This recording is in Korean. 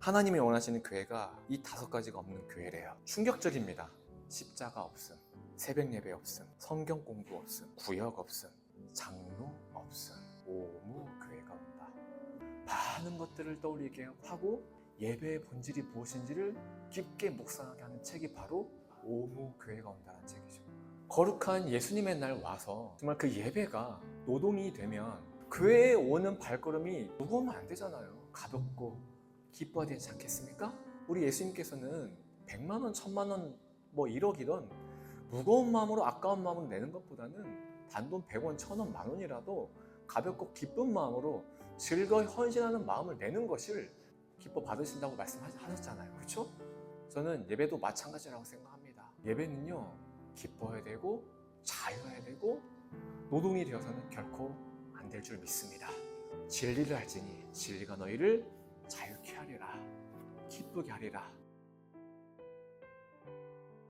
하나님이 원하시는 교회가 이 다섯 가지가 없는 교회래요. 충격적입니다. 십자가 없음, 새벽 예배 없음, 성경 공부 없음, 구역 없음, 장로 없음, 오무 교회가 온다. 많은 것들을 떠올리게 하고 예배의 본질이 무엇인지를 깊게 묵상하게 하는 책이 바로 오무 교회가 온다는 책이죠. 거룩한 예수님의 날 와서 정말 그 예배가 노동이 되면 교회에 오는 발걸음이 무거우면 안 되잖아요. 가볍고 기뻐야 되지 않겠습니까? 우리 예수님께서는 100만 원, 1000만 원, 뭐 1억이던 무거운 마음으로 아까운 마음으로 내는 것보다는 단돈 100원, 1000원, 만 원이라도 가볍고 기쁜 마음으로 즐거이 헌신하는 마음을 내는 것을 기뻐 받으신다고 말씀하셨잖아요. 그렇죠? 저는 예배도 마찬가지라고 생각합니다. 예배는요, 기뻐야 되고, 자유해야 되고, 노동이 되어서는 결코 안 될 줄 믿습니다. 진리를 알지니 진리가 너희를 자유케 하리라, 기쁘게 하리라.